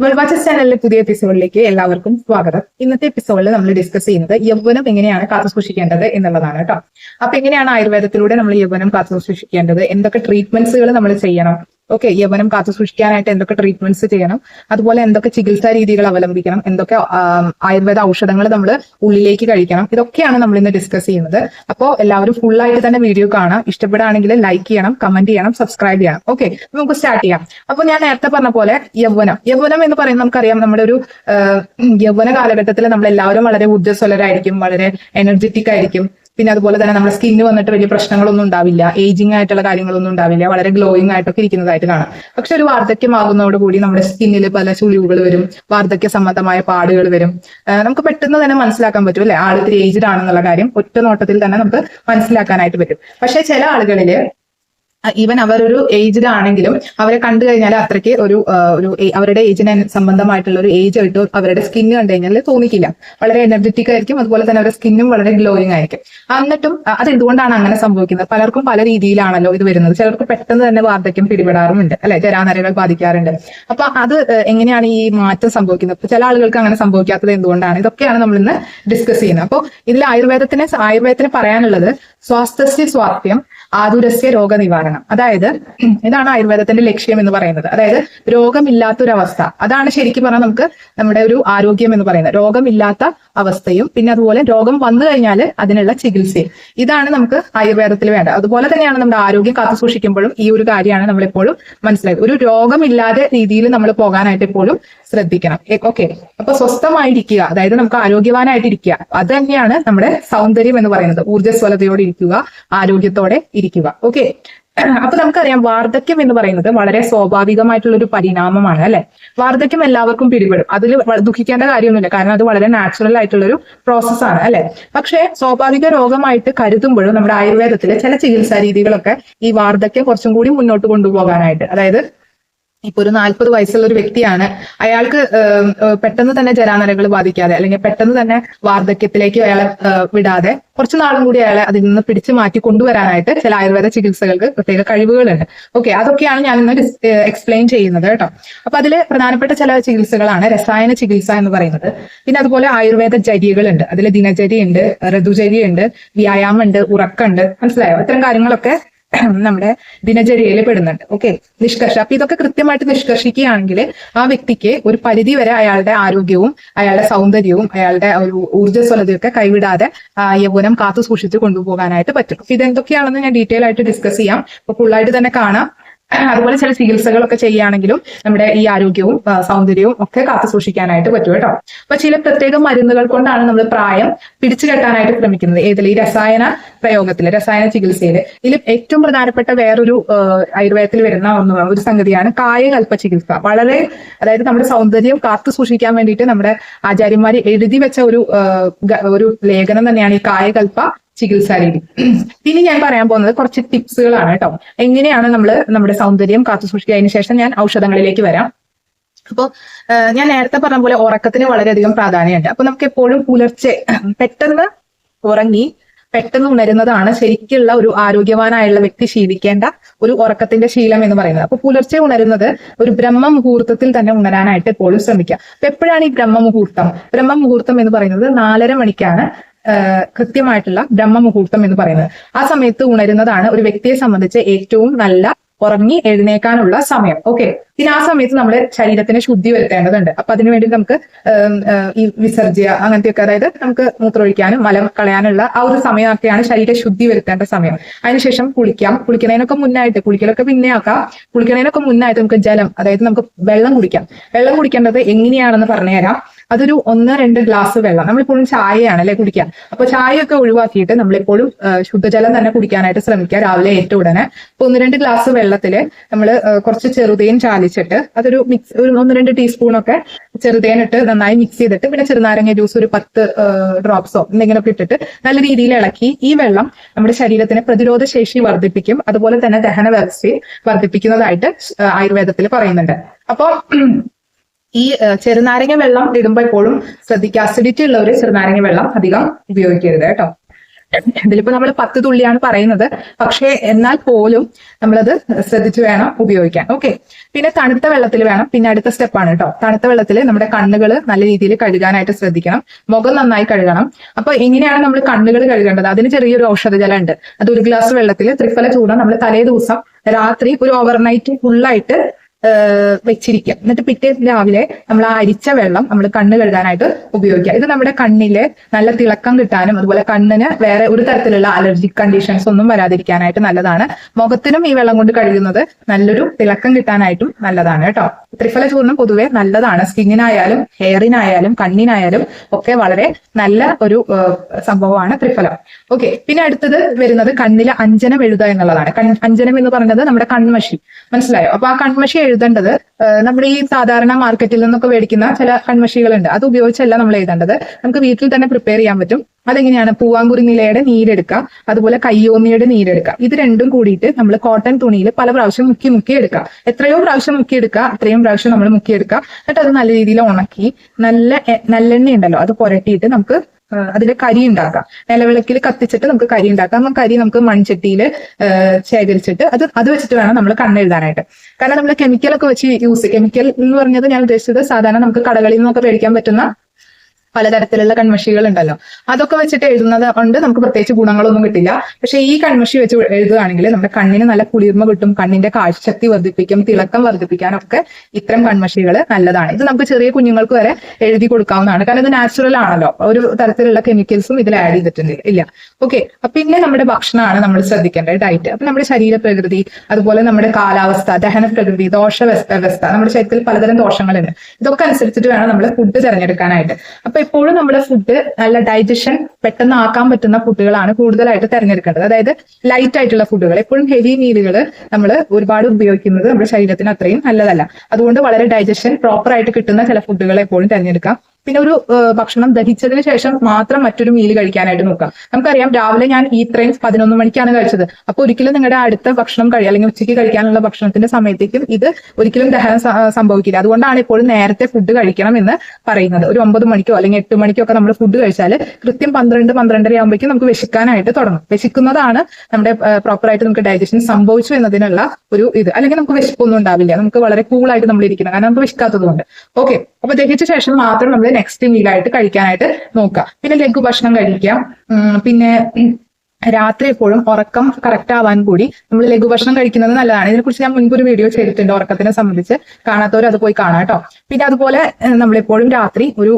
വെൾവാച്ച ചാനലിലെ പുതിയ എപ്പിസോഡിലേക്ക് എല്ലാവർക്കും സ്വാഗതം. ഇന്നത്തെ എപ്പിസോഡിൽ നമ്മൾ ഡിസ്കസ് ചെയ്യുന്നത് യൗവനം എങ്ങനെയാണ് കാത്തു സൂക്ഷിക്കേണ്ടത് എന്നുള്ളതാണ് കേട്ടോ അപ്പൊ എങ്ങനെയാണ് ആയുർവേദത്തിലൂടെ നമ്മൾ യൗവനം കാത്തു സൂക്ഷിക്കേണ്ടത്? എന്തൊക്കെ ട്രീറ്റ്മെന്റ്സുകൾ നമ്മൾ ചെയ്യണം? ഓക്കെ യവനം കാത്തു സൂക്ഷിക്കാനായിട്ട് എന്തൊക്കെ ട്രീറ്റ്മെന്റ്സ് ചെയ്യണം? അതുപോലെ എന്തൊക്കെ ചികിത്സാ രീതികൾ അവലംബിക്കണം? എന്തൊക്കെ ആയുർവേദ ഔഷധങ്ങൾ നമ്മൾ ഉള്ളിലേക്ക് കഴിക്കണം? ഇതൊക്കെയാണ് നമ്മൾ ഇന്ന് ഡിസ്കസ് ചെയ്യുന്നത്. അപ്പോൾ എല്ലാവരും ഫുൾ ആയിട്ട് തന്നെ വീഡിയോ കാണാം. ഇഷ്ടപ്പെടുകയാണെങ്കിൽ ലൈക്ക് ചെയ്യണം കമന്റ് ചെയ്യണം സബ്സ്ക്രൈബ് ചെയ്യണം. ഓക്കെ നമുക്ക് സ്റ്റാർട്ട് ചെയ്യാം. അപ്പൊ ഞാൻ നേരത്തെ പറഞ്ഞ പോലെ യവനം. യവനം എന്ന് പറയുന്നത് നമുക്കറിയാം നമ്മുടെ ഒരു യൗവന കാലഘട്ടത്തിൽ നമ്മൾ എല്ലാവരും വളരെ ഊർജസ്വലരായിരിക്കും വളരെ എനർജറ്റിക് ആയിരിക്കും. പിന്നെ അതുപോലെ തന്നെ നമ്മുടെ സ്കിന്ന് വന്നിട്ട് വലിയ പ്രശ്നങ്ങളൊന്നും ഉണ്ടാവില്ല. ഏജിങ് ആയിട്ടുള്ള കാര്യങ്ങളൊന്നും ഉണ്ടാവില്ല. വളരെ ഗ്ലോയിങ് ആയിട്ടൊക്കെ ഇരിക്കുന്നതായിട്ട് കാണാം. പക്ഷെ ഒരു വാർദ്ധക്യമാകുന്നതോട് കൂടി നമ്മുടെ സ്കിന്നിൽ പല ചുളിവുകൾ വരും. വാർദ്ധക്യ സംബന്ധമായ പാടുകൾ വരും. നമുക്ക് പെട്ടെന്ന് തന്നെ മനസ്സിലാക്കാൻ പറ്റും അല്ലെ? ആൾ ഏജ്ഡ് ആണെന്നുള്ള കാര്യം. ഒറ്റ നോട്ടത്തിൽ തന്നെ നമുക്ക് മനസ്സിലാക്കാനായിട്ട് പറ്റും. പക്ഷെ ചില ആളുകളിൽ ഈവൻ അവരൊരു ഏജ്ഡ് ആണെങ്കിലും അവരെ കണ്ടു കഴിഞ്ഞാൽ അത്രയ്ക്ക് ഒരു ഒരു അവരുടെ ഏജിന് സംബന്ധമായിട്ടുള്ള ഒരു ഏജ് ആയിട്ട് അവരുടെ സ്കിന്ന് കണ്ടു കഴിഞ്ഞാൽ തോന്നിക്കില്ല. വളരെ എനർജറ്റിക് ആയിരിക്കും അതുപോലെ തന്നെ അവരുടെ സ്കിന്നും വളരെ ഗ്ലോയിങ് ആയിരിക്കും. എന്നിട്ടും അത് എന്തുകൊണ്ടാണ് അങ്ങനെ സംഭവിക്കുന്നത്? പലർക്കും പല രീതിയിലാണല്ലോ ഇത് വരുന്നത്. ചിലർക്ക് പെട്ടെന്ന് തന്നെ വാർദ്ധക്യം പിടിപെടാറുമുണ്ട് അല്ലെ? ജരാനരകൾ ബാധിക്കാറുണ്ട്. അപ്പൊ അത് എങ്ങനെയാണ് ഈ മാറ്റം സംഭവിക്കുന്നത്? ചില ആളുകൾക്ക് അങ്ങനെ സംഭവിക്കാത്തത് എന്തുകൊണ്ടാണ്? ഇതൊക്കെയാണ് നമ്മൾ ഇന്ന് ഡിസ്കസ് ചെയ്യുന്നത്. അപ്പോൾ ഇതിൽ ആയുർവേദത്തിന് ആയുർവേദത്തിന് പറയാനുള്ളത് സ്വാസ്ഥ്യ സ്വാസ്ഥ്യം ആതുരസ്യ രോഗനിവാരണം. അതായത് ഇതാണ് ആയുർവേദത്തിന്റെ ലക്ഷ്യം എന്ന് പറയുന്നത്. അതായത് രോഗമില്ലാത്തൊരവസ്ഥ. അതാണ് ശരിക്കും പറഞ്ഞാൽ നമുക്ക് നമ്മുടെ ഒരു ആരോഗ്യം എന്ന് പറയുന്നത്. രോഗമില്ലാത്ത അവസ്ഥയും പിന്നെ അതുപോലെ രോഗം വന്നു കഴിഞ്ഞാൽ അതിനുള്ള ചികിത്സയും. ഇതാണ് നമുക്ക് ആയുർവേദത്തിൽ വേണ്ടത്. അതുപോലെ തന്നെയാണ് നമ്മുടെ ആരോഗ്യം കാത്തു സൂക്ഷിക്കുമ്പോഴും ഈ ഒരു കാര്യമാണ് നമ്മളെപ്പോഴും മനസ്സിലായത്. ഒരു രോഗമില്ലാതെ രീതിയിൽ നമ്മൾ പോകാനായിട്ട് എപ്പോഴും ശ്രദ്ധിക്കണം. ഓക്കെ. അപ്പൊ സ്വസ്ഥമായിരിക്കുക. അതായത് നമുക്ക് ആരോഗ്യവാനായിട്ടിരിക്കുക അത് തന്നെയാണ് നമ്മുടെ സൗന്ദര്യം എന്ന് പറയുന്നത്. ഊർജസ്വലതയോടെ ഇരിക്കുക ആരോഗ്യത്തോടെ ഇരിക്കുക. ഓക്കെ. അപ്പൊ നമുക്കറിയാം വാർദ്ധക്യം എന്ന് പറയുന്നത് വളരെ സ്വാഭാവികമായിട്ടുള്ള ഒരു പരിണാമമാണ് അല്ലെ? വാർദ്ധക്യം എല്ലാവർക്കും പിടിപെടും. അതിൽ ദുഃഖിക്കേണ്ട കാര്യമൊന്നുമില്ല. കാരണം അത് വളരെ നാച്ചുറൽ ആയിട്ടുള്ള ഒരു പ്രോസസ്സാണ് അല്ലെ? പക്ഷേ സ്വാഭാവിക രോഗമായിട്ട് കരുതുമ്പോഴും നമ്മുടെ ആയുർവേദത്തിലെ ചില ചികിത്സാ രീതികളൊക്കെ ഈ വാർദ്ധക്യം കുറച്ചും കൂടി മുന്നോട്ട് കൊണ്ടുപോകാനായിട്ട് അതായത് ഇപ്പൊ ഒരു നാൽപ്പത് വയസ്സുള്ള ഒരു വ്യക്തിയാണ്. അയാൾക്ക് പെട്ടെന്ന് തന്നെ ജരാനരകൾ ബാധിക്കാതെ അല്ലെങ്കിൽ പെട്ടെന്ന് തന്നെ വാർദ്ധക്യത്തിലേക്ക് അയാളെ വിടാതെ കുറച്ച് നാളും കൂടി അയാളെ അതിൽ നിന്ന് പിടിച്ചു മാറ്റി കൊണ്ടുവരാനായിട്ട് ചില ആയുർവേദ ചികിത്സകൾക്ക് പ്രത്യേക കഴിവുകളുണ്ട്. ഓക്കെ അതൊക്കെയാണ് ഞാൻ ഇന്ന് എക്സ്പ്ലെയിൻ ചെയ്യുന്നത് കേട്ടോ. അപ്പൊ അതിൽ പ്രധാനപ്പെട്ട ചില ചികിത്സകളാണ് രസായന ചികിത്സ എന്ന് പറയുന്നത്. പിന്നെ അതുപോലെ ആയുർവേദ ഉണ്ട് അതിൽ ദിനചര്യയുണ്ട് ഋതുചര്യയുണ്ട് വ്യായാമമുണ്ട് ഉറക്കമുണ്ട്. മനസ്സിലായോ? ഇത്തരം കാര്യങ്ങളൊക്കെ നമ്മുടെ ദിനചര്യയിൽ പെടുന്നുണ്ട്. ഓക്കെ നിഷ്കർഷ. അപ്പൊ ഇതൊക്കെ കൃത്യമായിട്ട് നിഷ്കർഷിക്കുകയാണെങ്കിൽ ആ വ്യക്തിക്ക് ഒരു പരിധി വരെ അയാളുടെ ആരോഗ്യവും അയാളുടെ സൗന്ദര്യവും അയാളുടെ ഒരു ഊർജസ്വലതയൊക്കെ കൈവിടാതെ യൗവനം കാത്തു സൂക്ഷിച്ച് കൊണ്ടുപോകാനായിട്ട് പറ്റും. അപ്പൊ ഇതെന്തൊക്കെയാണെന്ന് ഞാൻ ഡീറ്റെയിൽ ആയിട്ട് ഡിസ്കസ് ചെയ്യാം. അപ്പൊ ഫുള്ളായിട്ട് തന്നെ കാണാം. അതുപോലെ ചില ചികിത്സകളൊക്കെ ചെയ്യുകയാണെങ്കിലും നമ്മുടെ ഈ ആരോഗ്യവും സൗന്ദര്യവും ഒക്കെ കാത്തു സൂക്ഷിക്കാനായിട്ട് പറ്റും കേട്ടോ. അപ്പൊ ചില പ്രത്യേക മരുന്നുകൾ കൊണ്ടാണ് നമ്മൾ പ്രായം പിടിച്ചു കെട്ടാനായിട്ട് ശ്രമിക്കുന്നത്. ഏതിൽ? ഈ രസായന പ്രയോഗത്തിൽ രസായന ചികിത്സയിൽ. ഇതിൽ ഏറ്റവും പ്രധാനപ്പെട്ട വേറൊരു ആയുർവേദത്തിൽ വരുന്ന ഒന്ന് ഒരു സംഗതിയാണ് കായകൽപ്പ ചികിത്സ വളരെ അതായത് നമ്മുടെ സൗന്ദര്യം കാത്തു സൂക്ഷിക്കാൻ വേണ്ടിയിട്ട് നമ്മുടെ ആചാര്യന്മാർ എഴുതി വെച്ച ഒരു ഒരു ലേഖനം തന്നെയാണ് ഈ കായകൽപ്പ ചികിത്സാ രീതി. ഇനി ഞാൻ പറയാൻ പോകുന്നത് കുറച്ച് ടിപ്സുകളാണ് കേട്ടോ. എങ്ങനെയാണ് നമ്മൾ നമ്മുടെ സൗന്ദര്യം കാത്തു സൂക്ഷിക്കുക? അതിന് ശേഷം ഞാൻ ഔഷധങ്ങളിലേക്ക് വരാം. അപ്പോൾ ഞാൻ നേരത്തെ പറഞ്ഞ പോലെ ഉറക്കത്തിന് വളരെയധികം പ്രാധാന്യമുണ്ട്. അപ്പൊ നമുക്ക് എപ്പോഴും പുലർച്ചെ പെട്ടെന്ന് ഉറങ്ങി പെട്ടെന്ന് ഉണരുന്നതാണ് ശരിക്കുള്ള ഒരു ആരോഗ്യവാനായുള്ള വ്യക്തി ശീലിക്കേണ്ട ഒരു ഉറക്കത്തിന്റെ ശീലം എന്ന് പറയുന്നത്. അപ്പൊ പുലർച്ചെ ഉണരുന്നത് ഒരു ബ്രഹ്മ മുഹൂർത്തത്തിൽ തന്നെ ഉണരാനായിട്ട് എപ്പോഴും ശ്രമിക്കുക. അപ്പൊ എപ്പോഴാണ് ഈ ബ്രഹ്മ മുഹൂർത്തം ബ്രഹ്മ മുഹൂർത്തം എന്ന് പറയുന്നത് നാലര മണിക്കാണ് കൃത്യമായിട്ടുള്ള ബ്രഹ്മ മുഹൂർത്തം എന്ന് പറയുന്നത്. ആ സമയത്ത് ഉണരുന്നതാണ് ഒരു വ്യക്തിയെ സംബന്ധിച്ച് ഏറ്റവും നല്ല ഉറങ്ങി എഴുന്നേക്കാനുള്ള സമയം. ഓക്കെ പിന്നെ ആ സമയത്ത് നമ്മൾ ശരീരത്തിന് ശുദ്ധി വരുത്തേണ്ടതുണ്ട് അപ്പൊ അതിനുവേണ്ടി നമുക്ക് ഈ വിസർജ്യ അങ്ങനത്തെയൊക്കെ അതായത് നമുക്ക് മൂത്രമൊഴിക്കാനും മലം കളയാനുള്ള ആ ഒരു സമയമൊക്കെയാണ് ശരീര ശുദ്ധി വരുത്തേണ്ട സമയം. അതിനുശേഷം കുളിക്കാം. കുളിക്കുന്നതിനൊക്കെ മുന്നായിട്ട് കുളിക്കലൊക്കെ പിന്നെ ആക്കാം. കുളിക്കുന്നതിനൊക്കെ മുന്നായിട്ട് നമുക്ക് ജലം അതായത് നമുക്ക് വെള്ളം കുടിക്കാം. വെള്ളം കുടിക്കേണ്ടത് എങ്ങനെയാണെന്ന് പറഞ്ഞുതരാം. അതൊരു ഒന്ന് രണ്ട് ഗ്ലാസ് വെള്ളം. നമ്മളിപ്പോഴും ചായയാണ് അല്ലെ കുടിക്കുക. അപ്പൊ ചായയൊക്കെ ഒഴിവാക്കിയിട്ട് നമ്മളെപ്പോഴും ശുദ്ധജലം തന്നെ കുടിക്കാനായിട്ട് ശ്രമിക്കുക രാവിലെ ഏറ്റവും ഉടനെ. അപ്പൊ ഒന്ന് രണ്ട് ഗ്ലാസ് വെള്ളത്തിൽ നമ്മൾ കുറച്ച് ചെറുതേൻ ചാലിച്ചിട്ട് അതൊരു മിക്സ് ഒരു ഒന്ന് രണ്ട് ടീസ്പൂണൊക്കെ ചെറുതേൻ ഇട്ട് നന്നായി മിക്സ് ചെയ്തിട്ട് പിന്നെ ചെറുനാരങ്ങ ജ്യൂസ് ഒരു പത്ത് ഡ്രോപ്സോ എന്തെങ്കിലുമൊക്കെ ഇട്ടിട്ട് നല്ല രീതിയിൽ ഇളക്കി ഈ വെള്ളം നമ്മുടെ ശരീരത്തിന് പ്രതിരോധ ശേഷി വർദ്ധിപ്പിക്കും. അതുപോലെ തന്നെ ദഹന വ്യവസ്ഥയെ വർദ്ധിപ്പിക്കുന്നതായിട്ട് ആയുർവേദത്തിൽ പറയുന്നുണ്ട്. അപ്പോൾ ഈ ചെറുനാരങ്ങ വെള്ളം ഇടുമ്പോൾ എപ്പോഴും ശ്രദ്ധിക്കുക. അസിഡിറ്റി ഉള്ളവര് ചെറുനാരങ്ങ വെള്ളം അധികം ഉപയോഗിക്കരുത് കേട്ടോ. ഇതിലിപ്പോ നമ്മൾ പത്ത് തുള്ളിയാണ് പറയുന്നത്. പക്ഷേ എന്നാൽ പോലും നമ്മളത് ശ്രദ്ധിച്ചു വേണം ഉപയോഗിക്കാൻ. ഓക്കെ. പിന്നെ തണുത്ത വെള്ളത്തിൽ വേണം. പിന്നെ അടുത്ത സ്റ്റെപ്പാണ് കേട്ടോ. തണുത്ത വെള്ളത്തിൽ നമ്മുടെ കണ്ണുകൾ നല്ല രീതിയിൽ കഴുകാനായിട്ട് ശ്രദ്ധിക്കണം. മുഖം നന്നായി കഴുകണം. അപ്പൊ എങ്ങനെയാണ് നമ്മൾ കണ്ണുകൾ കഴുകേണ്ടത്. അതിന് ചെറിയൊരു ഔഷധജലം ഉണ്ട് അത് ഒരു ഗ്ലാസ് വെള്ളത്തിൽ ത്രിഫല ചൂടം നമ്മൾ തലേ ദിവസം രാത്രി ഒരു ഓവർനൈറ്റ് ഫുള്ളായിട്ട് വെച്ചിരിക്കുക എന്നിട്ട് പിറ്റേ രാവിലെ നമ്മൾ ആ അരിച്ച വെള്ളം നമ്മൾ കണ്ണ് കഴുകാനായിട്ട് ഉപയോഗിക്കുക. ഇത് നമ്മുടെ കണ്ണിലെ നല്ല തിളക്കം കിട്ടാനും അതുപോലെ കണ്ണിന് വേറെ ഒരു തരത്തിലുള്ള അലർജിക് കണ്ടീഷൻസ് ഒന്നും വരാതിരിക്കാനായിട്ട് നല്ലതാണ്. മുഖത്തിനും ഈ വെള്ളം കൊണ്ട് കഴുകുന്നത് നല്ലൊരു തിളക്കം കിട്ടാനായിട്ടും നല്ലതാണ് കേട്ടോ. ത്രിഫല ചൂർണം പൊതുവെ നല്ലതാണ്. സ്കിന്നിനായാലും ഹെയറിനായാലും കണ്ണിനായാലും ഒക്കെ വളരെ നല്ല ഒരു സംഭവമാണ് ത്രിഫലം. ഓക്കെ പിന്നെ അടുത്തത് വരുന്നത് കണ്ണിലെ അഞ്ജനം എഴുതുക എന്നുള്ളതാണ്. അഞ്ജനം എന്ന് പറയുന്നത് നമ്മുടെ കൺമഷി. മനസ്സിലായോ? അപ്പൊ ആ കൺമഷി എഴുതേണ്ടത് നമ്മുടെ ഈ സാധാരണ മാർക്കറ്റിൽ നിന്നൊക്കെ മേടിക്കുന്ന ചില കൺമഷികളുണ്ട്. അത് ഉപയോഗിച്ചല്ല നമ്മൾ എഴുതേണ്ടത്. നമുക്ക് വീട്ടിൽ തന്നെ പ്രിപ്പയർ ചെയ്യാൻ പറ്റും. അതെങ്ങനെയാണ്? പൂവാങ്കുറി നിലയുടെ നീരെടുക്കുക അതുപോലെ കയ്യോന്നിയുടെ നീരെടുക്കുക. ഇത് രണ്ടും കൂടിയിട്ട് നമ്മൾ കോട്ടൺ തുണിയിൽ പല പ്രാവശ്യം മുക്കി മുക്കി എടുക്കുക. എത്രയോ പ്രാവശ്യം മുക്കി എടുക്കുക അത്രയും പ്രാവശ്യം നമ്മൾ മുക്കി എടുക്കുക. എന്നിട്ട് അത് നല്ല രീതിയിൽ ഉണക്കി നല്ല നല്ലെണ്ണ ഉണ്ടല്ലോ അത് പുരട്ടിയിട്ട് നമുക്ക് അതിൽ കരി ഉണ്ടാക്കാം. നിലവിളക്കിൽ കത്തിച്ചിട്ട് നമുക്ക് കരി ഉണ്ടാക്കാം. ആ കരി നമുക്ക് മൺചട്ടിയിൽ ശേഖരിച്ചിട്ട് അത് അത് വെച്ചിട്ട് വേണം നമ്മൾ കണ്ണെഴുതാനായിട്ട് കാരണം നമ്മൾ കെമിക്കലൊക്കെ വെച്ച് യൂസ് കെമിക്കൽ എന്ന് പറഞ്ഞത് ഞാൻ ഉദ്ദേശിച്ചത് സാധാരണ നമുക്ക് കടകളിൽ നിന്നൊക്കെ മേടിക്കാൻ പറ്റുന്ന പലതരത്തിലുള്ള കൺമഷികൾ ഉണ്ടല്ലോ. അതൊക്കെ വെച്ചിട്ട് എഴുതുന്നത് കൊണ്ട് നമുക്ക് പ്രത്യേകിച്ച് ഗുണങ്ങളൊന്നും കിട്ടില്ല. പക്ഷെ ഈ കൺമഷി വെച്ച് എഴുതുകയാണെങ്കിൽ നമ്മുടെ കണ്ണിന് നല്ല കുളിർമ കിട്ടും കണ്ണിന്റെ കാഴ്ചശക്തി വർദ്ധിപ്പിക്കും തിളക്കം വർദ്ധിപ്പിക്കാനൊക്കെ ഇത്തരം കൺമഷികൾ നല്ലതാണ്. ഇത് നമുക്ക് ചെറിയ കുഞ്ഞുങ്ങൾക്ക് വരെ എഴുതി കൊടുക്കാവുന്നതാണ്. കാരണം ഇത് നാച്ചുറൽ ആണല്ലോ. ഒരു തരത്തിലുള്ള കെമിക്കൽസും ഇതിൽ ആഡ് ചെയ്തിട്ടുണ്ട്. ഇല്ല. ഓക്കെ അപ്പൊ പിന്നെ നമ്മുടെ ഭക്ഷണമാണ് നമ്മൾ ശ്രദ്ധിക്കേണ്ടത് ഡയറ്റ് അപ്പൊ നമ്മുടെ ശരീര പ്രകൃതി അതുപോലെ നമ്മുടെ കാലാവസ്ഥ ദഹന പ്രകൃതി ദോഷ വ്യവസ്ഥ നമ്മുടെ ശരീരത്തിൽ പലതരം ദോഷങ്ങളുണ്ട്. ഇതൊക്കെ അനുസരിച്ചിട്ട് വേണം നമ്മൾ ഫുഡ് തിരഞ്ഞെടുക്കാനായിട്ട്. അപ്പൊ എപ്പോഴും നമ്മുടെ ഫുഡ് നല്ല ഡൈജഷൻ പെട്ടെന്ന് ആക്കാൻ പറ്റുന്ന ഫുഡുകളാണ് കൂടുതലായിട്ട് തിരഞ്ഞെടുക്കേണ്ടത്. അതായത് ലൈറ്റ് ആയിട്ടുള്ള ഫുഡുകൾ എപ്പോഴും ഹെവി മീലുകൾ നമ്മൾ ഒരുപാട് ഉപയോഗിക്കുന്നത് നമ്മുടെ ശരീരത്തിന് അത്രയും നല്ലതല്ല. അതുകൊണ്ട് വളരെ ഡൈജഷൻ പ്രോപ്പർ ആയിട്ട് കിട്ടുന്ന ചില ഫുഡുകൾ എപ്പോഴും തിരഞ്ഞെടുക്കാം. പിന്നെ ഒരു ഭക്ഷണം ദഹിച്ചതിന് ശേഷം മാത്രം മറ്റൊരു മീൽ കഴിക്കാനായിട്ട് നോക്കാം. നമുക്കറിയാം രാവിലെ ഞാൻ ഈ ട്രെയിൻ പതിനൊന്ന് മണിക്കാണ് കഴിച്ചത്. അപ്പൊ ഒരിക്കലും നിങ്ങളുടെ അടുത്ത ഭക്ഷണം കഴിയും അല്ലെങ്കിൽ ഉച്ചയ്ക്ക് കഴിക്കാനുള്ള ഭക്ഷണത്തിന്റെ സമയത്തേക്കും ഇത് ഒരിക്കലും ദഹനം സംഭവിക്കില്ല. അതുകൊണ്ടാണ് എപ്പോഴും നേരത്തെ ഫുഡ് കഴിക്കണം എന്ന് പറയുന്നത്. ഒരു ഒമ്പത് മണിക്കോ അല്ലെങ്കിൽ എട്ട് മണിക്കോ ഒക്കെ നമ്മൾ ഫുഡ് കഴിച്ചാൽ കൃത്യം പന്ത്രണ്ട് പന്ത്രണ്ടര ആകുമ്പോഴേക്കും നമുക്ക് വിശക്കാനായിട്ട് തുടങ്ങും. വിശക്കുന്നതാണ് നമ്മുടെ പ്രോപ്പർ ആയിട്ട് നമുക്ക് ഡൈജഷൻ സംഭവിച്ചു എന്നതിനുള്ള ഒരു ഇത്. അല്ലെങ്കിൽ നമുക്ക് വിശപ്പൊന്നും ഉണ്ടാവില്ല. നമുക്ക് വളരെ കൂളായിട്ട് നമ്മൾ ഇരിക്കണം കാരണം നമുക്ക് വിശക്കാത്തത് കൊണ്ട് ഓക്കെ അപ്പൊ ദഹിച്ച ശേഷം മാത്രം നമ്മൾ നെക്സ്റ്റ് മീലായിട്ട് കഴിക്കാനായിട്ട് നോക്കുക. പിന്നെ ലഘു ഭക്ഷണം കഴിക്കാം. പിന്നെ രാത്രി എപ്പോഴും ഉറക്കം കറക്റ്റ് ആവാൻ കൂടി നമ്മൾ ലഘുഭക്ഷണം കഴിക്കുന്നത് നല്ലതാണ്. ഇതിനെക്കുറിച്ച് ഞാൻ മുൻപ് ഒരു വീഡിയോ ചെയ്തിട്ടുണ്ട് ഉറക്കത്തിനെ സംബന്ധിച്ച്. കാണാത്തവർ അത് പോയി കാണാം കേട്ടോ. പിന്നെ അതുപോലെ നമ്മൾ എപ്പോഴും രാത്രി ഒരു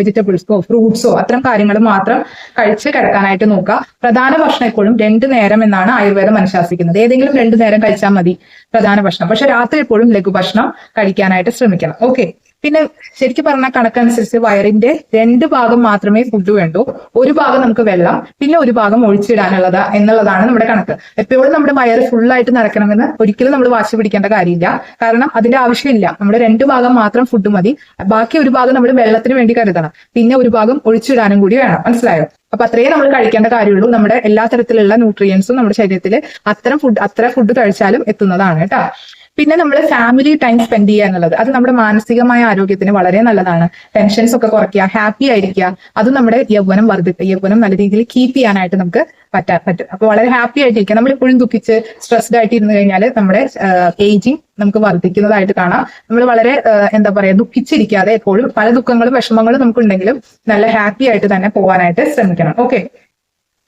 വെജിറ്റബിൾസോ ഫ്രൂട്ട്സോ അത്തരം കാര്യങ്ങൾ മാത്രം കഴിച്ച് കിടക്കാനായിട്ട് നോക്കുക. പ്രധാന ഭക്ഷണം എപ്പോഴും രണ്ടു നേരം എന്നാണ് ആയുർവേദം അനുശാസിക്കുന്നത്. ഏതെങ്കിലും രണ്ടു നേരം കഴിച്ചാൽ മതി പ്രധാന ഭക്ഷണം. പക്ഷെ രാത്രി എപ്പോഴും ലഘുഭക്ഷണം കഴിക്കാനായിട്ട് ശ്രമിക്കണം. ഓക്കെ പിന്നെ ശരിക്കും പറഞ്ഞ കണക്കനുസരിച്ച് വയറിന്റെ രണ്ട് ഭാഗം മാത്രമേ ഫുഡ് വേണ്ടൂ. ഒരു ഭാഗം നമുക്ക് വെള്ളം പിന്നെ ഒരു ഭാഗം ഒഴിച്ചിടാനുള്ളത് എന്നുള്ളതാണ് നമ്മുടെ കണക്ക്. എപ്പോഴും നമ്മുടെ വയറ് ഫുള്ളായിട്ട് നടക്കണമെന്ന് ഒരിക്കലും നമ്മൾ വാശി പിടിക്കേണ്ട കാര്യമില്ല. കാരണം അതിന്റെ ആവശ്യമില്ല. നമ്മുടെ രണ്ട് ഭാഗം മാത്രം ഫുഡ് മതി. ബാക്കി ഒരു ഭാഗം നമ്മൾ വെള്ളത്തിന് വേണ്ടി കരുതണം. പിന്നെ ഒരു ഭാഗം ഒഴിച്ചിടാനും കൂടി വേണം. മനസ്സിലായോ? അപ്പൊ അത്രയേ നമ്മൾ കഴിക്കേണ്ട കാര്യമുള്ളൂ. നമ്മുടെ എല്ലാ തരത്തിലുള്ള ന്യൂട്രിയൻസും നമ്മുടെ ശരീരത്തിൽ അത്തരം ഫുഡ് അത്ര ഫുഡ് കഴിച്ചാലും എത്തുന്നതാണ് കേട്ടോ. പിന്നെ നമ്മൾ ഫാമിലി ടൈം സ്പെൻഡ് ചെയ്യുക എന്നുള്ളത് അത് നമ്മുടെ മാനസികമായ ആരോഗ്യത്തിന് വളരെ നല്ലതാണ്. ടെൻഷൻസ് ഒക്കെ കുറയ്ക്കുക ഹാപ്പി ആയിരിക്കുക. അത് നമ്മുടെ യൗവനം വർദ്ധിക്കുക യൗവനം നല്ല രീതിയിൽ കീപ്പ് ചെയ്യാനായിട്ട് നമുക്ക് പറ്റാ പറ്റും. അപ്പൊ വളരെ ഹാപ്പി ആയിട്ടിരിക്കുക. നമ്മൾ എപ്പോഴും ദുഃഖിച്ച് സ്ട്രെസ്ഡ് ആയിട്ട് ഇരുന്ന് കഴിഞ്ഞാൽ നമ്മുടെ ഏജിങ് നമുക്ക് വർദ്ധിക്കുന്നതായിട്ട് കാണാം. നമ്മൾ വളരെ എന്താ പറയാ ദുഃഖിച്ചിരിക്കാതെ എപ്പോഴും പല ദുഃഖങ്ങളും വിഷമങ്ങളും നമുക്കുണ്ടെങ്കിലും നല്ല ഹാപ്പി ആയിട്ട് തന്നെ പോകാനായിട്ട് ശ്രമിക്കണം. ഓക്കെ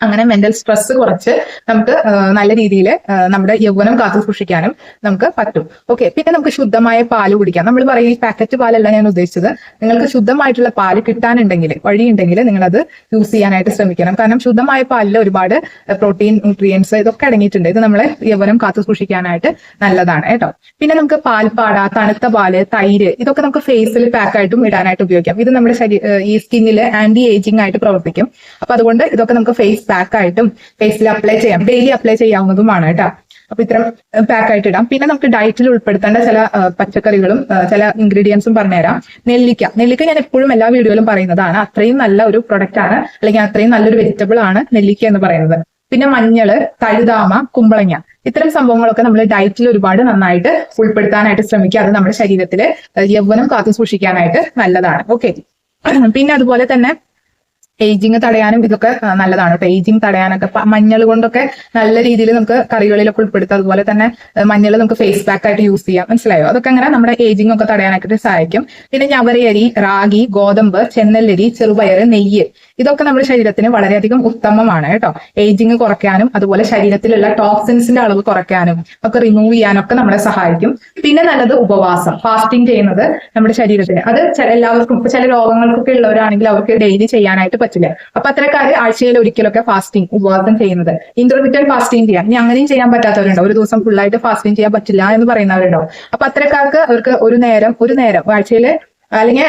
അങ്ങനെ മെന്റൽ സ്ട്രെസ് കുറച്ച് നമുക്ക് നല്ല രീതിയിൽ നമ്മുടെ യൗവനം കാത്തു സൂക്ഷിക്കാനും നമുക്ക് പറ്റും. ഓക്കെ പിന്നെ നമുക്ക് ശുദ്ധമായ പാൽ കുടിക്കാം. നമ്മൾ പറയും ഈ പാക്കറ്റ് പാലല്ല ഞാൻ ഉദ്ദേശിച്ചത്. നിങ്ങൾക്ക് ശുദ്ധമായിട്ടുള്ള പാൽ കിട്ടാനുണ്ടെങ്കിൽ വഴിയുണ്ടെങ്കിൽ നിങ്ങൾ അത് യൂസ് ചെയ്യാനായിട്ട് ശ്രമിക്കണം. കാരണം ശുദ്ധമായ പാലിൽ ഒരുപാട് പ്രോട്ടീൻ ന്യൂട്രിയൻസ് ഇതൊക്കെ അടങ്ങിയിട്ടുണ്ട്. ഇത് നമ്മളെ യൗവനം കാത്തു സൂക്ഷിക്കാനായിട്ട് നല്ലതാണ് കേട്ടോ. പിന്നെ നമുക്ക് പാൽപ്പാട തണുത്ത പാൽ തൈര് ഇതൊക്കെ നമുക്ക് ഫേസിൽ പാക്കായിട്ടും ഇടാനായിട്ട് ഉപയോഗിക്കാം. ഇത് നമ്മുടെ ശരീര ഈ സ്കിന്നിൽ ആന്റി ഏജിംഗ് ആയിട്ട് പ്രവർത്തിക്കും. അപ്പൊ അതുകൊണ്ട് ഇതൊക്കെ നമുക്ക് ഫേസ് പാക്ക് ആയിട്ടും ഫേസിൽ അപ്ലൈ ചെയ്യാം. ഡെയിലി അപ്ലൈ ചെയ്യാവുന്നതുമാണ് കേട്ടോ. അപ്പൊ ഇത്തരം പാക്ക് ആയിട്ട് ഇടാം. പിന്നെ നമുക്ക് ഡയറ്റിൽ ഉൾപ്പെടുത്തേണ്ട ചില പച്ചക്കറികളും ചില ഇൻഗ്രീഡിയൻസും പറഞ്ഞുതരാം. നെല്ലിക്ക. നെല്ലിക്ക ഞാൻ എപ്പോഴും എല്ലാ വീഡിയോയിലും പറയുന്നതാണ്. അത്രയും നല്ല ഒരു പ്രൊഡക്റ്റ് ആണ്. അല്ലെങ്കിൽ അത്രയും നല്ലൊരു വെജിറ്റബിൾ ആണ് നെല്ലിക്ക എന്ന് പറയുന്നത്. പിന്നെ മഞ്ഞൾ തഴുതാമ കുമ്പളങ്ങ. ഇത്തരം സംഭവങ്ങളൊക്കെ നമ്മൾ ഡയറ്റിൽ ഒരുപാട് നന്നായിട്ട് ഉൾപ്പെടുത്താനായിട്ട് ശ്രമിക്കുക. അത് നമ്മുടെ ശരീരത്തിൽ യൗവനം കാത്തു സൂക്ഷിക്കാനായിട്ട് നല്ലതാണ്. ഓക്കെ പിന്നെ അതുപോലെ തന്നെ ഏജിങ് തടയാനും ഇതൊക്കെ നല്ലതാണ്. കേട്ടോ ഏജിങ് തടയാനൊക്കെ മഞ്ഞൾ കൊണ്ടൊക്കെ നല്ല രീതിയിൽ നമുക്ക് കറികളിലൊക്കെ ഉൾപ്പെടുത്താം. അതുപോലെ തന്നെ മഞ്ഞൾ നമുക്ക് ഫേസ് പാക്ക് ആയിട്ട് യൂസ് ചെയ്യാം. മനസ്സിലായോ? അതൊക്കെ അങ്ങനെ നമ്മുടെ ഏജിങ് ഒക്കെ തടയാനായിട്ട് സഹായിക്കും. പിന്നെ ഞവരയരി റാഗി ഗോതമ്പ് ചെന്നല്ലരി ചെറുപയർ നെയ്യ് ഇതൊക്കെ നമ്മുടെ ശരീരത്തിന് വളരെയധികം ഉത്തമമാണ് കേട്ടോ. ഏജിങ് കുറയ്ക്കാനും അതുപോലെ ശരീരത്തിലുള്ള ടോക്സിൻസിന്റെ അളവ് കുറയ്ക്കാനും ഒക്കെ റിമൂവ് ചെയ്യാനും ഒക്കെ നമ്മളെ സഹായിക്കും. പിന്നെ നല്ലത് ഉപവാസം. ഫാസ്റ്റിംഗ് ചെയ്യുന്നത് നമ്മുടെ ശരീരത്തിന്. അത് എല്ലാവർക്കും ചില രോഗങ്ങൾക്കൊക്കെ ഉള്ളവരാണെങ്കിൽ അവർക്ക് ഡെയിലി ചെയ്യാനായിട്ട് പറ്റില്ല. അപ്പൊ അത്തരക്കാര് ആഴ്ചയിൽ ഒരിക്കലൊക്കെ ഫാസ്റ്റിംഗ് ഉപവാസം ചെയ്യുന്നത്. ഇന്റർമീഡിയറ്റ് ഫാസ്റ്റിംഗ് ചെയ്യാം. ഇനി അങ്ങനെയും ചെയ്യാൻ പറ്റാത്തവരുണ്ടോ? ഒരു ദിവസം ഫുള്ളായിട്ട് ഫാസ്റ്റിംഗ് ചെയ്യാൻ പറ്റില്ല എന്ന് പറയുന്നവരുണ്ടോ? അപ്പൊ അത്തരക്കാർക്ക് അവർക്ക് ഒരു നേരം ഒരു നേരം ആഴ്ചയിൽ അല്ലെങ്കിൽ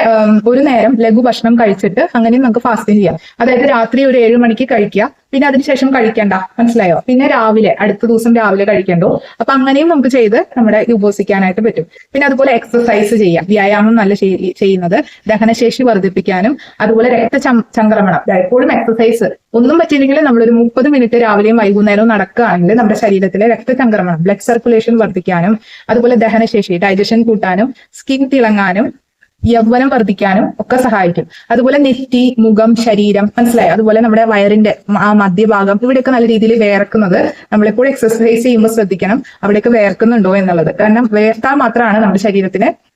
ഒരു നേരം ലഘു ഭക്ഷണം കഴിച്ചിട്ട് അങ്ങനെയും നമുക്ക് ഫാസ്റ്റിംഗ് ചെയ്യാം. അതായത് രാത്രി ഒരു ഏഴ് മണിക്ക് കഴിക്കുക പിന്നെ അതിനുശേഷം കഴിക്കണ്ട. മനസ്സിലായോ? പിന്നെ രാവിലെ അടുത്ത ദിവസം രാവിലെ കഴിക്കണ്ടോ? അപ്പൊ അങ്ങനെയും നമുക്ക് ചെയ്ത് നമ്മുടെ ഉപസിക്കാനായിട്ട് പറ്റും. പിന്നെ അതുപോലെ എക്സസൈസ് ചെയ്യാം. വ്യായാമം നല്ല ചെയ്- ചെയ്യുന്നത് ദഹനശേഷി വർദ്ധിപ്പിക്കാനും അതുപോലെ രക്തചംക്രമണം എപ്പോഴും എക്സസൈസ് ഒന്നും പറ്റിയില്ലെങ്കിൽ നമ്മളൊരു മുപ്പത് മിനിറ്റ് രാവിലെയും വൈകുന്നേരവും നടക്കുകയാണെങ്കിൽ നമ്മുടെ ശരീരത്തിലെ രക്തചംക്രമണം ബ്ലഡ് സർക്കുലേഷൻ വർദ്ധിക്കാനും അതുപോലെ ദഹനശേഷി ഡൈജഷൻ കൂട്ടാനും സ്കിൻ തിളങ്ങാനും യൗവനം വർദ്ധിക്കാനും ഒക്കെ സഹായിക്കും. അതുപോലെ നെറ്റി മുഖം ശരീരം മനസ്സിലായി? അതുപോലെ നമ്മുടെ വയറിന്റെ ആ മധ്യഭാഗം ഇവിടെയൊക്കെ നല്ല രീതിയിൽ വേർക്കുന്നത് നമ്മളെപ്പോഴും എക്സസൈസ് ചെയ്യുമ്പോൾ ശ്രദ്ധിക്കണം. അവിടെയൊക്കെ വേർക്കുന്നുണ്ടോ എന്നുള്ളത്. കാരണം വേർത്താൽ മാത്രമാണ് നമ്മുടെ ശരീരത്തിന്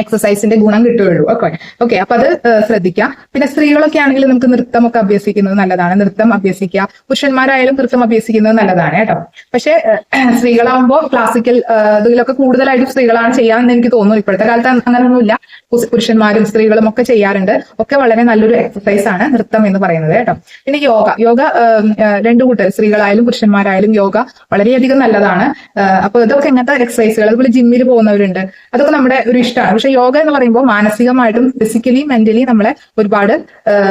എക്സസൈസിന്റെ ഗുണം കിട്ടുകയുള്ളൂ. ഓക്കെ ഓക്കെ അപ്പൊ അത് ശ്രദ്ധിക്കാം. പിന്നെ സ്ത്രീകളൊക്കെ ആണെങ്കിൽ നമുക്ക് നൃത്തമൊക്കെ അഭ്യസിക്കുന്നത് നല്ലതാണ്. നൃത്തം അഭ്യസിക്കുക പുരുഷന്മാരായാലും നൃത്തം അഭ്യസിക്കുന്നത് നല്ലതാണ് കേട്ടോ. പക്ഷെ സ്ത്രീകളാകുമ്പോൾ ക്ലാസിക്കൽ ഇതിലൊക്കെ കൂടുതലായിട്ട് സ്ത്രീകളാണ് ചെയ്യാന്ന് എനിക്ക് തോന്നുന്നു. ഇപ്പോഴത്തെ കാലത്ത് അങ്ങനെയൊന്നുമില്ല പുരുഷന്മാരും സ്ത്രീകളും ഒക്കെ ചെയ്യാറുണ്ട്. ഒക്കെ വളരെ നല്ലൊരു എക്സസൈസ് ആണ് നൃത്തം എന്ന് പറയുന്നത് കേട്ടോ. പിന്നെ യോഗ. യോഗ രണ്ടു കൂട്ടർ സ്ത്രീകളായാലും പുരുഷന്മാരായാലും യോഗ വളരെയധികം നല്ലതാണ്. അപ്പൊ ഇതൊക്കെ ഇങ്ങനത്തെ എക്സസൈസുകൾ അതുപോലെ ജിമ്മിൽ പോകുന്നവരുണ്ട്. അതൊക്കെ നമ്മുടെ ഒരു ഇഷ്ടമാണ്. പക്ഷെ യോഗ എന്ന് പറയുമ്പോൾ മാനസികമായിട്ടും ഫിസിക്കലി മെന്റലി നമ്മളെ ഒരുപാട്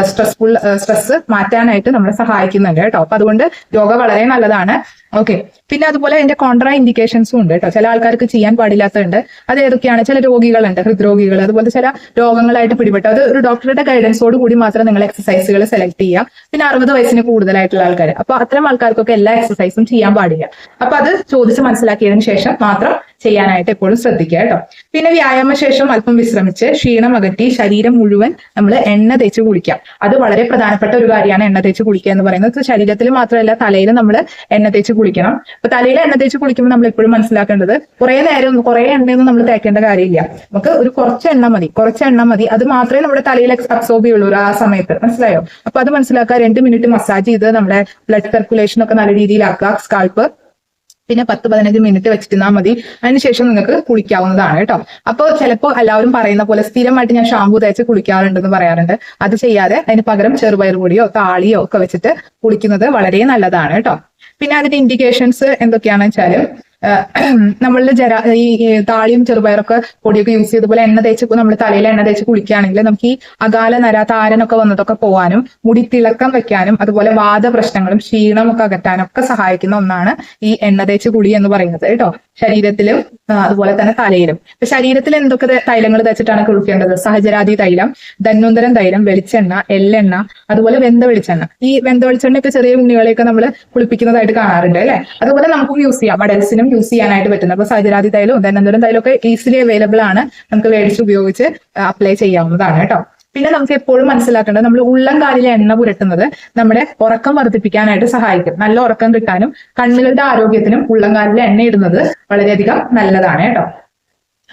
സ്ട്രെസ്ഫുൾ സ്ട്രെസ് മാറ്റാനായിട്ട് നമ്മളെ സഹായിക്കുന്നുണ്ട് കേട്ടോ. അപ്പൊ അതുകൊണ്ട് യോഗ വളരെ നല്ലതാണ്. ഓക്കെ പിന്നെ അതുപോലെ അതിന്റെ കോൺട്രാ ഇൻഡിക്കേഷൻസും ഉണ്ട് കേട്ടോ. ചില ആൾക്കാർക്ക് ചെയ്യാൻ പാടില്ലാത്തതുണ്ട്. അത് ഏതൊക്കെയാണ്? ചില രോഗികളുണ്ട് ഹൃദ്രോഗികൾ. അതുപോലെ ചില രോഗങ്ങളായിട്ട് പിടിപെട്ട് അത് ഒരു ഡോക്ടറുടെ ഗൈഡൻസോട് കൂടി മാത്രം നിങ്ങൾ എക്സസൈസുകൾ സെലക്ട് ചെയ്യുക. പിന്നെ അറുപത് വയസ്സിന് കൂടുതലായിട്ടുള്ള ആൾക്കാർ അപ്പൊ അത്തരം ആൾക്കാർക്കൊക്കെ എല്ലാ എക്സസൈസും ചെയ്യാൻ പാടില്ല. അപ്പൊ അത് ചോദിച്ച് മനസ്സിലാക്കിയതിനു ശേഷം മാത്രം ചെയ്യാനായിട്ട് എപ്പോഴും ശ്രദ്ധിക്കുക കേട്ടോ. പിന്നെ വ്യായാമ ശേഷം അല്പം വിശ്രമിച്ച് ക്ഷീണം അകറ്റി ശരീരം മുഴുവൻ നമ്മൾ എണ്ണ തേച്ച് കുളിക്കാം. അത് വളരെ പ്രധാനപ്പെട്ട ഒരു കാര്യമാണ് എണ്ണ തേച്ച് കുളിക്കുക എന്ന് പറയുന്നത്. ശരീരത്തിൽ മാത്രമല്ല തലയിൽ നമ്മൾ എണ്ണ തേച്ച് കുളിക്കണം. അപ്പൊ തലയിൽ എണ്ണ തേച്ച് കുളിക്കുമ്പോൾ നമ്മൾ എപ്പോഴും മനസ്സിലാക്കേണ്ടത് കുറെ നേരം കുറെ എണ്ണയൊന്നും നമ്മൾ തേക്കേണ്ട കാര്യമില്ല. നമുക്ക് ഒരു കുറച്ച് എണ്ണ മതി കുറച്ച് എണ്ണ മതി. അത് മാത്രമേ നമ്മുടെ തലയിൽ അബ്സോർബ് ചെയ്യുള്ളൂ ആ സമയത്ത്. മനസ്സിലായോ? അപ്പൊ അത് മനസ്സിലാക്കുക രണ്ട് മിനിറ്റ് മസാജ് ചെയ്ത് നമ്മുടെ ബ്ലഡ് സർക്കുലേഷൻ ഒക്കെ നല്ല രീതിയിലാക്കുക സ്കാൾപ്പ് പിന്നെ പത്ത് പതിനഞ്ച് മിനിറ്റ് വെച്ചിരുന്നാൽ മതി. അതിനുശേഷം നിങ്ങൾക്ക് കുളിക്കാവുന്നതാണ് കേട്ടോ. അപ്പോൾ ചിലപ്പോൾ എല്ലാവരും പറയുന്ന പോലെ സ്ഥിരമായിട്ട് ഞാൻ ഷാമ്പു തേച്ച് കുളിക്കാറുണ്ടെന്ന് പറയാറുണ്ട്. അത് ചെയ്യാതെ അതിന് പകരം ചെറുപയർ പൊടിയോ താളിയോ ഒക്കെ വെച്ചിട്ട് കുളിക്കുന്നത് വളരെ നല്ലതാണ് കേട്ടോ. പിന്നെ അതിന്റെ ഇൻഡിക്കേഷൻസ് എന്തൊക്കെയാണെന്ന് വെച്ചാൽ നമ്മളുടെ ജര ഈ താളിയും ചെറുപയറൊക്കെ പൊടിയൊക്കെ യൂസ് ചെയ്തതുപോലെ എണ്ണ തേച്ച് നമ്മൾ തലയിൽ എണ്ണ തേച്ച് കുളിക്കുകയാണെങ്കിൽ നമുക്ക് ഈ അകാല നര താരനൊക്കെ വന്നതൊക്കെ പോവാനും മുടി തിളക്കം വെക്കാനും അതുപോലെ വാദപ്രശ്നങ്ങളും ക്ഷീണമൊക്കെ അകറ്റാനും ഒക്കെ സഹായിക്കുന്ന ഒന്നാണ് ഈ എണ്ണ തേച്ച് കുളി എന്ന് പറയുന്നത് കേട്ടോ. ശരീരത്തിലും അതുപോലെ തന്നെ തലയിലും. ഇപ്പൊ ശരീരത്തിൽ എന്തൊക്കെ തൈലങ്ങൾ തേച്ചിട്ടാണ് കുളിക്കേണ്ടത്? സഹജരാതി തൈലം ധന്വന്തരം തൈലം വെളിച്ചെണ്ണ എള്ളെണ്ണ അതുപോലെ വെന്ത വെളിച്ചെണ്ണ. ഈ വെന്ത വെളിച്ചെണ്ണയൊക്കെ ചെറിയ ഉണ്ണികളെയൊക്കെ നമ്മൾ കുളിപ്പിക്കുന്നതായിട്ട് കാണാറുണ്ട് അല്ലെ? അതുപോലെ നമുക്ക് യൂസ് ചെയ്യാം. അഡൽസിനും യൂസ് ചെയ്യാനായിട്ട് പറ്റുന്നത്. അപ്പൊ സഹജരാതി തൈലവും ധന്വന്തരം തൈലവും ഒക്കെ ഈസിലി അവൈലബിൾ ആണ്. നമുക്ക് മേടിച്ച് ഉപയോഗിച്ച് അപ്ലൈ ചെയ്യാവുന്നതാണ് കേട്ടോ. പിന്നെ നമുക്ക് എപ്പോഴും മനസ്സിലാക്കേണ്ടത് നമ്മൾ ഉള്ളം കാലിലെ എണ്ണ പുരട്ടുന്നത് നമ്മുടെ ഉറക്കം വർദ്ധിപ്പിക്കാനായിട്ട് സഹായിക്കും. നല്ല ഉറക്കം കിട്ടാനും കണ്ണുകളുടെ ആരോഗ്യത്തിനും ഉള്ളം കാലിലെ എണ്ണ ഇടുന്നത് വളരെയധികം നല്ലതാണ് കേട്ടോ.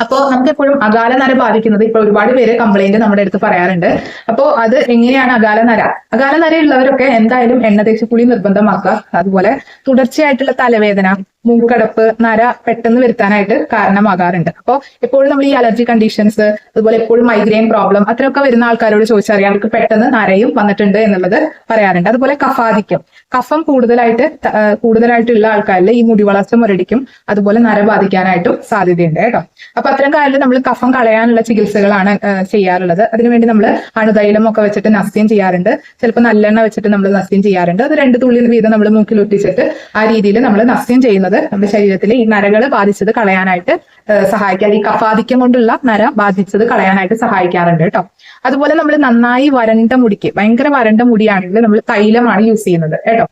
അപ്പോൾ നമുക്ക് എപ്പോഴും അകാല നര ബാധിക്കുന്നത് ഇപ്പൊ ഒരുപാട് പേര് കംപ്ലൈന്റ് നമ്മുടെ അടുത്ത് പറയാറുണ്ട്. അപ്പോൾ അത് എങ്ങനെയാണ് അകാല നര? അകാല നര ഉള്ളവരൊക്കെ എന്തായാലും എണ്ണ തേച്ച് കുളി നിർബന്ധമാക്കുക. അതുപോലെ തുടർച്ചയായിട്ടുള്ള തലവേദന മൂക്കടപ്പ് നര പെട്ടെന്ന് വരുത്താനായിട്ട് കാരണമാകാറുണ്ട്. അപ്പോൾ എപ്പോഴും നമ്മൾ ഈ അലർജി കണ്ടീഷൻസ് അതുപോലെ എപ്പോഴും മൈഗ്രെയിൻ പ്രോബ്ലം അത്രയൊക്കെ വരുന്ന ആൾക്കാരോട് ചോദിച്ചറിയാം. അവർക്ക് പെട്ടെന്ന് നരയും വന്നിട്ടുണ്ട് എന്നുള്ളത് പറയാറുണ്ട്. അതുപോലെ കഫാധിക്യം. കഫം കൂടുതലായിട്ട് കൂടുതലായിട്ടുള്ള ആൾക്കാരിൽ ഈ മുടി വളർച്ച മുരടിക്കും. അതുപോലെ നര ബാധിക്കാനായിട്ടും സാധ്യതയുണ്ട് കേട്ടോ. അപ്പൊ അത്തരം കാര്യത്തിൽ നമ്മൾ കഫം കളയാനുള്ള ചികിത്സകളാണ് ചെയ്യാറുള്ളത്. അതിനുവേണ്ടി നമ്മൾ അണുതൈലം ഒക്കെ വെച്ചിട്ട് നസ്യം ചെയ്യാറുണ്ട്. ചിലപ്പോൾ നല്ലെണ്ണ വെച്ചിട്ട് നമ്മൾ നസ്യം ചെയ്യാറുണ്ട്. അത് രണ്ട് തുള്ളി വീതം നമ്മൾ മൂക്കിൽ ഒട്ടിച്ചിട്ട് ആ രീതിയിൽ നമ്മൾ നസ്യം ചെയ്യുന്നത് നമ്മുടെ ശരീരത്തിലെ ഈ നരകൾ ബാധിച്ചത് കളയാനായിട്ട് സഹായിക്കാറ് ഈ കഫാധിക്യം കൊണ്ടുള്ള നര ബാധിച്ചത് കളയാനായിട്ട് സഹായിക്കാറുണ്ട് കേട്ടോ. അതുപോലെ നമ്മൾ നന്നായി വരണ്ട മുടിക്ക് ഭയങ്കര വരണ്ട മുടിയാണെങ്കിൽ നമ്മൾ തൈലമാണ് യൂസ് ചെയ്യുന്നത് കേട്ടോ.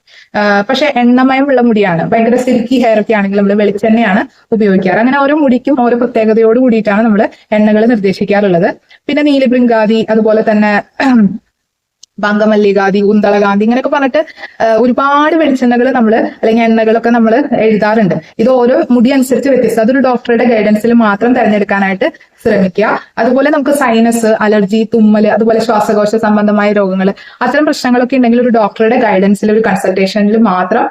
പക്ഷെ എണ്ണമയമുള്ള മുടിയാണ്. ഭയങ്കര സിൽക്കി ഹെയർ ഒക്കെ ആണെങ്കിൽ നമ്മൾ വെളിച്ചെണ്ണയാണ് ഉപയോഗിക്കാറ്. അങ്ങനെ ഓരോ മുടിക്കും ഓരോ പ്രത്യേകതയോട് കൂടിയിട്ടാണ് നമ്മൾ എണ്ണകൾ നിർദ്ദേശിക്കാറുള്ളത്. പിന്നെ നീലബൃങ്കാതി അതുപോലെ തന്നെ ഭംഗമല്ലികാതി ഉന്തളകാന്തി ഇങ്ങനെയൊക്കെ പറഞ്ഞിട്ട് ഒരുപാട് വെളിച്ചെണ്ണകൾ നമ്മൾ അല്ലെങ്കിൽ എണ്ണകളൊക്കെ നമ്മൾ എഴുതാറുണ്ട്. ഇത് ഓരോ മുടി അനുസരിച്ച് വ്യത്യസ്തം. അതൊരു ഡോക്ടറുടെ ഗൈഡൻസിൽ മാത്രം തിരഞ്ഞെടുക്കാനായിട്ട് ശ്രമിക്കുക. അതുപോലെ നമുക്ക് സൈനസ് അലർജി തുമ്മൽ അതുപോലെ ശ്വാസകോശ സംബന്ധമായ രോഗങ്ങൾ അത്തരം പ്രശ്നങ്ങളൊക്കെ ഉണ്ടെങ്കിൽ ഒരു ഡോക്ടറുടെ ഗൈഡൻസിൽ ഒരു കൺസൾട്ടേഷനിൽ മാത്രം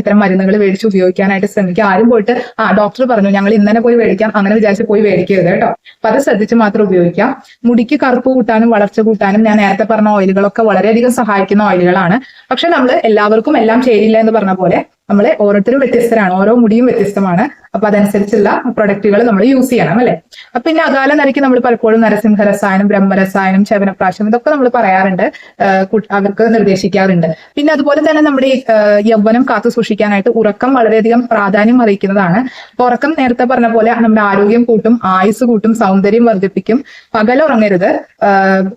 ഇത്തരം മരുന്നുകൾ മേടിച്ച് ഉപയോഗിക്കാനായിട്ട് ശ്രമിക്കുക. ആരും പോയിട്ട് ആ ഡോക്ടർ പറഞ്ഞു ഞങ്ങൾ ഇന്നലെ പോയി മേടിക്കാം. അങ്ങനെ വിചാരിച്ച് പോയി മേടിക്കരുത് കേട്ടോ. അപ്പൊ അത് ശ്രദ്ധിച്ച് മാത്രം ഉപയോഗിക്കാം മുടിക്ക് കറുപ്പ് കൂട്ടാനും വളർച്ച കൂട്ടാനും ഞാൻ നേരത്തെ പറഞ്ഞ ഓയിലുകളൊക്കെ വളരെയധികം സഹായിക്കുന്ന ഓയിലുകളാണ് പക്ഷെ നമ്മൾ എല്ലാവർക്കും എല്ലാം ചേരില്ല എന്ന് പറഞ്ഞ പോലെ നമ്മൾ ഓരോരുത്തരും വ്യത്യസ്തരാണ് ഓരോ മുടിയും വ്യത്യസ്തമാണ്. അപ്പൊ അതനുസരിച്ചുള്ള പ്രൊഡക്റ്റുകൾ നമ്മൾ യൂസ് ചെയ്യണം അല്ലെ? അപ്പൊ പിന്നെ അകാല നരയ്ക്ക് നമ്മൾ പലപ്പോഴും നരസിംഹ രസായനം ബ്രഹ്മരസായനം ചവനപ്രാശം ഇതൊക്കെ നമ്മൾ പറയാറുണ്ട്. അവർക്ക് നിർദ്ദേശിക്കാറുണ്ട്. പിന്നെ അതുപോലെ തന്നെ നമ്മുടെ യൗവനം കാത്തു സൂക്ഷിക്കാനായിട്ട് ഉറക്കം വളരെയധികം പ്രാധാന്യം അറിയിക്കുന്നതാണ് അപ്പൊ ഉറക്കം നേരത്തെ പറഞ്ഞ പോലെ നമ്മുടെ ആരോഗ്യം കൂട്ടും ആയുസ് കൂട്ടും സൗന്ദര്യം വർദ്ധിപ്പിക്കും. പകലുറങ്ങരുത്.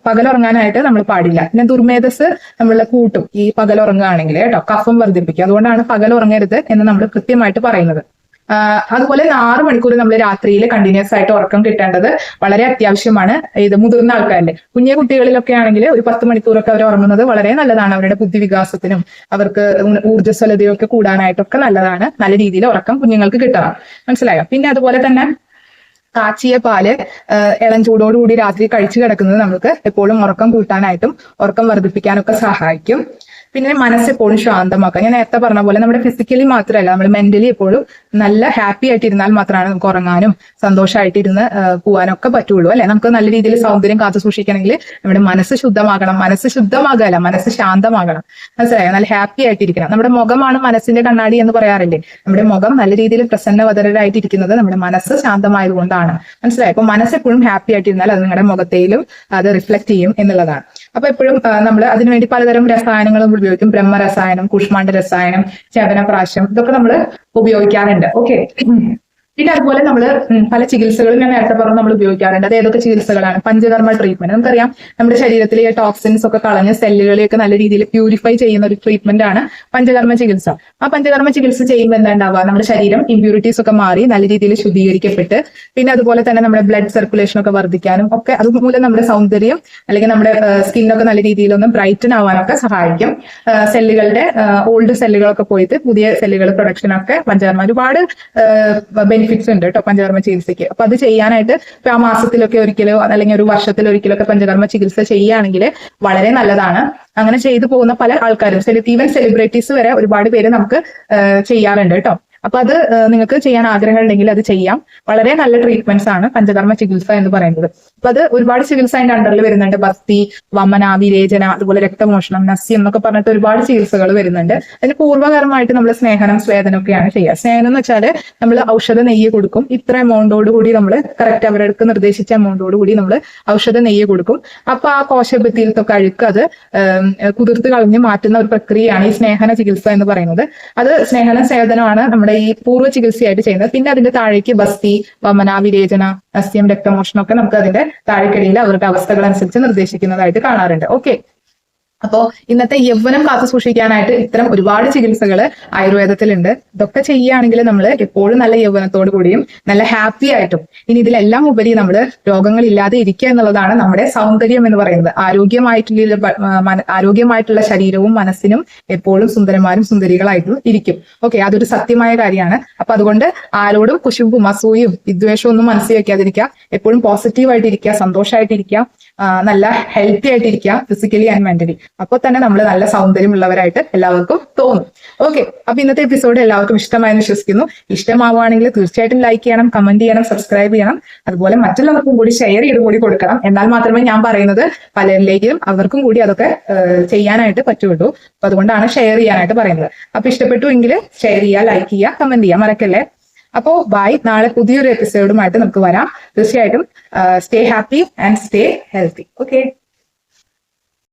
പകലുറങ്ങാനായിട്ട് നമ്മൾ പാടില്ല. പിന്നെ ദുർമേധസ് നമ്മളെ കൂട്ടും. ഈ പകലുറങ്ങുകയാണെങ്കിൽ കേട്ടോ കഫം വർദ്ധിപ്പിക്കും. അതുകൊണ്ടാണ് പകലുറങ്ങരുത് എന്ന് നമ്മൾ കൃത്യമായിട്ട് പറയുന്നത്. അതുപോലെ ആറ് മണിക്കൂർ നമ്മൾ രാത്രിയിൽ കണ്ടിന്യൂസ് ആയിട്ട് ഉറക്കം കിട്ടേണ്ടത് വളരെ അത്യാവശ്യമാണ്. ഇത് മുതിർന്ന ആൾക്കാരിലെ. കുഞ്ഞു കുട്ടികളിലൊക്കെ ആണെങ്കിൽ ഒരു പത്ത് മണിക്കൂറൊക്കെ അവർ ഉറങ്ങുന്നത് വളരെ നല്ലതാണ്. അവരുടെ ബുദ്ധിവികാസത്തിനും അവർക്ക് ഊർജസ്വലതയൊക്കെ കൂടാനായിട്ടൊക്കെ നല്ലതാണ്. നല്ല രീതിയിൽ ഉറക്കം കുഞ്ഞുങ്ങൾക്ക് കിട്ടണം. മനസ്സിലായോ? പിന്നെ അതുപോലെ തന്നെ കാച്ചിയ പാൽ ഇളം ചൂടോടുകൂടി രാത്രി കഴിച്ചു കിടക്കുന്നത് നമുക്ക് എപ്പോഴും ഉറക്കം കൂട്ടാനായിട്ടും ഉറക്കം വർദ്ധിപ്പിക്കാനൊക്കെ സഹായിക്കും. പിന്നെ മനസ്സ് എപ്പോഴും ശാന്തമാക്കുക. ഞാൻ നേരത്തെ പറഞ്ഞ പോലെ നമ്മുടെ ഫിസിക്കലി മാത്രമല്ല നമ്മൾ മെന്റലി എപ്പോഴും നല്ല ഹാപ്പി ആയിട്ട് ഇരുന്നാൽ മാത്രമാണ് നമുക്ക് ഉറങ്ങാനും സന്തോഷമായിട്ട് ഇരുന്ന് ആഹ് പോകാനൊക്കെ പറ്റുള്ളൂ. അല്ലെ? നമുക്ക് നല്ല രീതിയിൽ സൗന്ദര്യം കാത്തു സൂക്ഷിക്കണമെങ്കിൽ നമ്മുടെ മനസ്സ് ശുദ്ധമാകണം. മനസ്സ് ശുദ്ധമാകല മനസ്സ് ശാന്തമാകണം. മനസ്സിലായോ? നല്ല ഹാപ്പി ആയിട്ടിരിക്കണം. നമ്മുടെ മുഖമാണ് മനസ്സിന്റെ കണ്ണാടി എന്ന് പറയാറില്ലേ? നമ്മുടെ മുഖം നല്ല രീതിയിൽ പ്രസന്നവതരായിട്ടിരിക്കുന്നത് നമ്മുടെ മനസ്സ് ശാന്തമായതുകൊണ്ടാണ്. മനസ്സിലായോ? അപ്പൊ മനസ്സ് എപ്പോഴും ഹാപ്പി ആയിട്ടിരുന്നാൽ അത് നിങ്ങളുടെ മുഖത്തേലും അത് റിഫ്ലക്ട് ചെയ്യും എന്നുള്ളതാണ്. അപ്പൊ എപ്പോഴും നമ്മൾ അതിനുവേണ്ടി പലതരം രസായനങ്ങളും ഉപയോഗിക്കും. ബ്രഹ്മരസായനം കുഷ്മാണ്ഡ രസായനം ചേതനപ്രാശം ഇതൊക്കെ നമ്മൾ ഉപയോഗിക്കാറുണ്ട്. ഓക്കെ പിന്നെ അതുപോലെ നമ്മൾ പല ചികിത്സകളും ഞാൻ നേരത്തെ പറഞ്ഞു നമ്മൾ ഉപയോഗിക്കാറുണ്ട്. അത് ഏതൊക്കെ ചികിത്സകളാണ്? പഞ്ചകർമ്മ ട്രീറ്റ്മെന്റ് നമുക്കറിയാം നമ്മുടെ ശരീരത്തിലെ ടോക്സിൻസ് ഒക്കെ കളഞ്ഞ് സെല്ലുകളെയൊക്കെ നല്ല രീതിയിൽ പ്യൂരിഫൈ ചെയ്യുന്ന ഒരു ട്രീറ്റ്മെന്റ് ആണ് പഞ്ചകർമ്മ ചികിത്സ. ആ പഞ്ചകർമ്മ ചികിത്സ ചെയ്യുമ്പോൾ എന്താ ഉണ്ടാവുക നമ്മുടെ ശരീരം ഇമ്പ്യൂരിറ്റീസ് ഒക്കെ മാറി നല്ല രീതിയിൽ ശുദ്ധീകരിക്കപ്പെട്ട് പിന്നെ അതുപോലെ തന്നെ നമ്മുടെ ബ്ലഡ് സർക്കുലേഷൻ ഒക്കെ വർദ്ധിക്കാനും ഒക്കെ അതുമൂലം നമ്മുടെ സൗന്ദര്യം അല്ലെങ്കിൽ നമ്മുടെ സ്കിന്നൊക്കെ നല്ല രീതിയിൽ ഒന്ന് ബ്രൈറ്റൻ ആവാനൊക്കെ സഹായിക്കും. സെല്ലുകളുടെ ഓൾഡ് സെല്ലുകളൊക്കെ പോയിട്ട് പുതിയ സെല്ലുകൾ പ്രൊഡക്ഷൻ ഒക്കെ പഞ്ചകർമ്മ ഒരുപാട് ബെനിഫിറ്റ്സ് ഉണ്ട് കേട്ടോ പഞ്ചകർമ്മ ചികിത്സയ്ക്ക്. അപ്പൊ അത് ചെയ്യാനായിട്ട് ഇപ്പൊ ആ മാസത്തിലൊക്കെ ഒരിക്കലോ അല്ലെങ്കിൽ ഒരു വർഷത്തിൽ ഒരിക്കലൊക്കെ പഞ്ചകർമ്മ ചികിത്സ ചെയ്യുകയാണെങ്കിൽ വളരെ നല്ലതാണ്. അങ്ങനെ ചെയ്തു പോകുന്ന പല ആൾക്കാരും ഈവൻ സെലിബ്രിറ്റീസ് വരെ ഒരുപാട് പേര് നമുക്ക് ചെയ്യാറുണ്ട് കേട്ടോ അപ്പൊ അത് നിങ്ങൾക്ക് ചെയ്യാൻ ആഗ്രഹമുണ്ടെങ്കിൽ അത് ചെയ്യാം. വളരെ നല്ല ട്രീറ്റ്മെന്റ്സ് ആണ് പഞ്ചകർമ്മ ചികിത്സ എന്ന് പറയുന്നത്. അപ്പൊ അത് ഒരുപാട് ചികിത്സ അതിന്റെ അണ്ടറിൽ വരുന്നുണ്ട്. ഭക്തി വമന വിരേചന അതുപോലെ രക്തമോഷണം നസ്യം എന്നൊക്കെ പറഞ്ഞിട്ട് ഒരുപാട് ചികിത്സകൾ വരുന്നുണ്ട്. അതിന് പൂർവകരമായിട്ട് നമ്മൾ സ്നേഹനം സ്വേദനം ഒക്കെയാണ് ചെയ്യുക. സ്നേഹനം എന്ന് വെച്ചാൽ നമ്മൾ ഔഷധ നെയ്യ് കൊടുക്കും. ഇത്ര എമൗണ്ടോട് കൂടി നമ്മൾ കറക്റ്റ് അവർക്ക് നിർദ്ദേശിച്ച എമൗണ്ടോട് കൂടി നമ്മൾ ഔഷധ നെയ്യ് കൊടുക്കും. അപ്പൊ ആ കോശഭിത്തിയിലത്തൊക്കെ അഴുക്ക് അത് കുതിർത്ത് കളഞ്ഞ് മാറ്റുന്ന ഒരു പ്രക്രിയയാണ് ഈ സ്നേഹന ചികിത്സ എന്ന് പറയുന്നത്. അത് സ്നേഹന സേവനമാണ് നമ്മുടെ ഈ പൂർവ ചികിത്സയായിട്ട് ചെയ്യുന്നത്. പിന്നെ അതിന്റെ താഴേക്ക് ബസ്തി വമന വിരേചന അസ്യം രക്തമോഷണം ഒക്കെ നമുക്ക് അതിന്റെ താഴെക്കിടയിൽ അവരുടെ അവസ്ഥകൾ അനുസരിച്ച് നിർദ്ദേശിക്കുന്നതായിട്ട് കാണാറുണ്ട്. ഓക്കെ അപ്പോ ഇന്നത്തെ യൗവനം കാത്തു സൂക്ഷിക്കാനായിട്ട് ഇത്തരം ഒരുപാട് ചികിത്സകൾ ആയുർവേദത്തിലുണ്ട്. ഇതൊക്കെ ചെയ്യുകയാണെങ്കിൽ നമ്മൾ എപ്പോഴും നല്ല യൗവനത്തോടു കൂടിയും നല്ല ഹാപ്പി ആയിട്ടും ഇനി ഇതിലെല്ലാം ഉപരി നമ്മൾ രോഗങ്ങൾ ഇല്ലാതെ ഇരിക്കുക എന്നുള്ളതാണ് നമ്മുടെ സൗന്ദര്യം എന്ന് പറയുന്നത്. ആരോഗ്യമായിട്ടുള്ള ആരോഗ്യമായിട്ടുള്ള ശരീരവും മനസ്സിനും എപ്പോഴും സുന്ദരന്മാരും സുന്ദരികളായിട്ടും ഇരിക്കും. ഓക്കെ അതൊരു സത്യമായ കാര്യമാണ്. അപ്പൊ അതുകൊണ്ട് ആരോടും കുശുമ്പും അസൂയും വിദ്വേഷവും ഒന്നും മനസ്സിൽ വെക്കാതിരിക്കുക. എപ്പോഴും പോസിറ്റീവ് ആയിട്ടിരിക്കുക സന്തോഷമായിട്ടിരിക്കുക നല്ല ഹെൽത്തി ആയിട്ടിരിക്കുക ഫിസിക്കലി ആൻഡ് മെന്റലി അപ്പോൾ തന്നെ നമ്മൾ നല്ല സൗന്ദര്യമുള്ളവരായിട്ട് എല്ലാവർക്കും തോന്നും. ഓക്കെ അപ്പൊ ഇന്നത്തെ എപ്പിസോഡ് എല്ലാവർക്കും ഇഷ്ടമായെന്ന് വിശ്വസിക്കുന്നു. ഇഷ്ടമാവുകയാണെങ്കിൽ തീർച്ചയായിട്ടും ലൈക്ക് ചെയ്യണം കമന്റ് ചെയ്യണം സബ്സ്ക്രൈബ് ചെയ്യണം. അതുപോലെ മറ്റുള്ളവർക്കും കൂടി ഷെയർ ചെയ്ത് കൂടി കൊടുക്കണം. എന്നാൽ മാത്രമേ ഞാൻ പറയുന്നത് പലരിലേക്കും അവർക്കും കൂടി അതൊക്കെ ചെയ്യാനായിട്ട് പറ്റുള്ളൂ. അപ്പൊ അതുകൊണ്ടാണ് ഷെയർ ചെയ്യാനായിട്ട് പറയുന്നത്. അപ്പൊ ഇഷ്ടപ്പെട്ടു എങ്കിൽ ഷെയർ ചെയ്യുക ലൈക്ക് ചെയ്യുക കമന്റ് ചെയ്യുക മറക്കല്ലേ? അപ്പോ ബൈ നാളെ പുതിയൊരു എപ്പിസോഡുമായിട്ട് നമുക്ക് വരാം. തീർച്ചയായിട്ടും stay happy and stay healthy okay